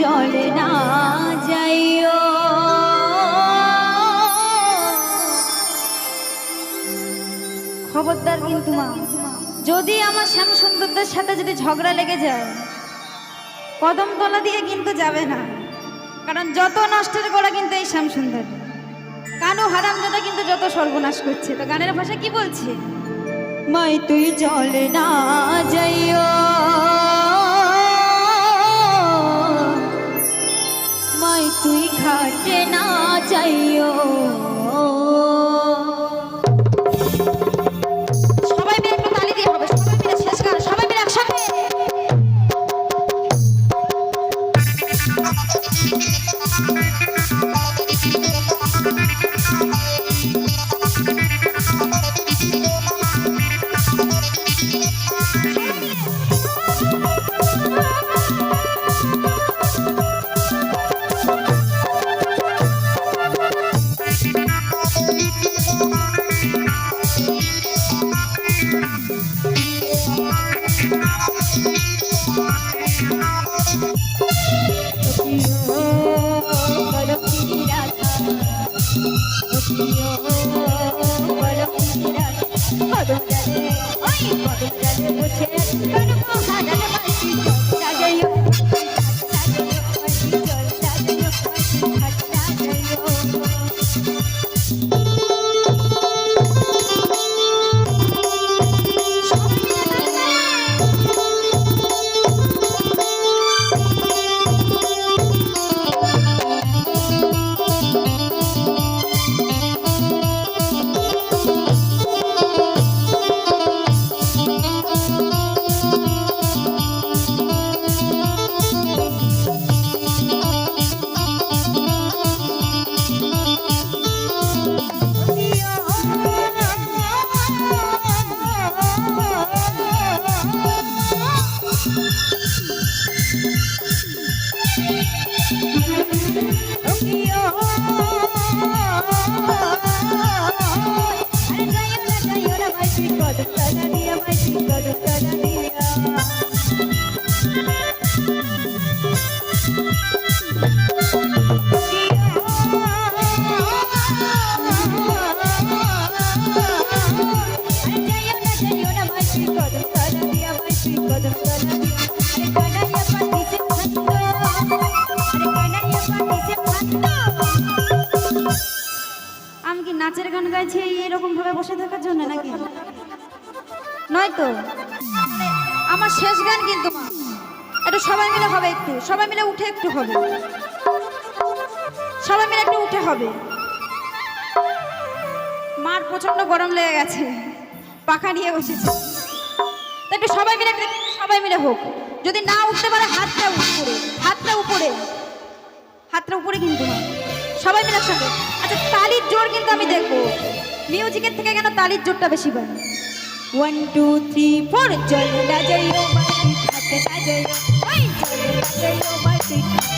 জলে না যাইও। খবরদার কিন্তু মা, যদি আমার শ্যাম সুন্দরদের সাথে যদি ঝগড়া লেগে যায়, কদমতলা দিয়ে কিন্তু যাবে না। কারণ যত নষ্টের গোড়া কিন্তু এই শ্যাম সুন্দর কানু হারামজাদা কিন্তু যত সর্বনাশ করছে। তো গানের ভাষা কি বলছে? মাই, তুই জলে না যাইও। মাই তুই ঘাটে না যাইও। সবাই মিলে একটু নাচের গান গাইছি এরকম ভাবে বসে থাকার জন্য নাকি? নয় তো আমার শেষ গান কিন্তু। একটু সবাই মিলে হবে একটু, সবাই মিলে উঠে একটু হবে। সবাই মিলে একটু উঠে হবে। মার প্রচণ্ড গরম লেগে গেছে, পাখা নিয়ে বসেছে। একটু সবাই মিলে সবাই মিলে হোক। যদি না উঠতে পারে, হাতটা উপরে হাতটা উপরে। হাতটা উপরে কিন্তু না। সবাই মিলে একসঙ্গে আচ্ছা তালির জোর কিন্তু আমি দেখব মিউজিকের থেকে কেন তালির জোরটা বেশি পাই ওয়ান টু থ্রি ফোর জয় না ও বাড়ি থাকতে না ও জয় ও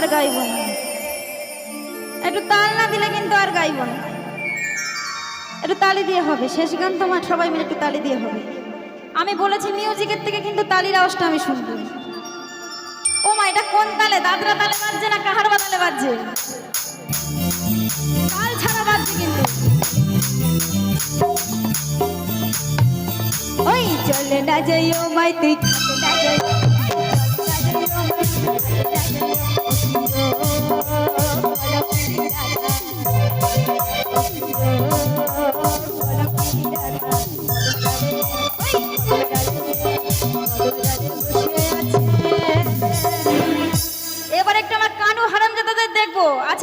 আর গাইব না। একটু তাল না দিলে কিন্তু আর গাইব না। একটু তালি দিয়ে হবে। শেষ গান তোমার সবাই মিলে একটু তালি দিয়ে হবে। আমি বলেছি মিউজিকের থেকে কিন্তু তালির আওয়াজটা আমি শুনব। ও মা, এটা কোন তালে? দাদরা তালে বাজছে না কাহার তালে বাজছে? তাল ছাড়া বাজছে কিন্তু। ওই চলে না যাইও মাই, তুই না যাইও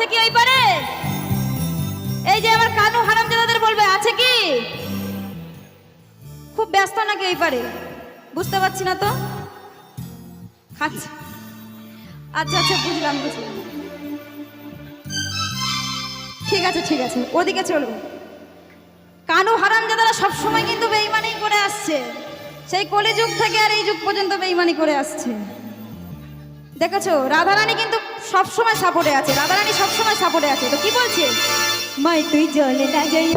কি ওই পারে? এই যে আমার কানু হারামজাদাদের বলবে, আছে কি? খুব ব্যস্ত নাকি এই পারে? বুঝতে পারছি না তো? খাচ্ছে। আচ্ছা আচ্ছা বুঝলাম বুঝলাম। ঠিক আছে ঠিক আছে, ওদিকে চলো কানু হারামজাদারা সবসময় কিন্তু বেইমানি করে আসছে। সেই কলিযুগ থেকে আর এই যুগ পর্যন্ত বেইমানি করে আসছে। দেখেছ রাধারানী কিন্তু সবসময় সাপোর্টে আছে রাধারানী সবসময় সাপোর্টে আছে তো কি বলছে মাই তুই জলে না যাই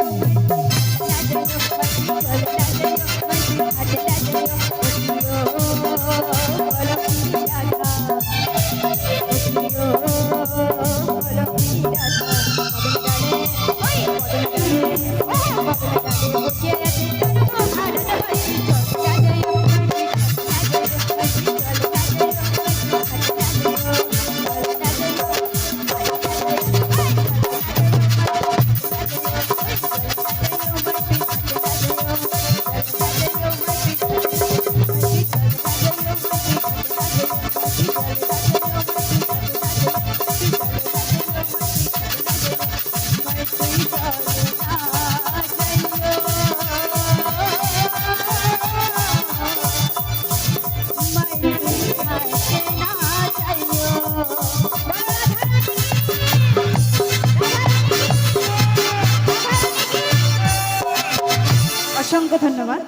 ধন্যবাদ।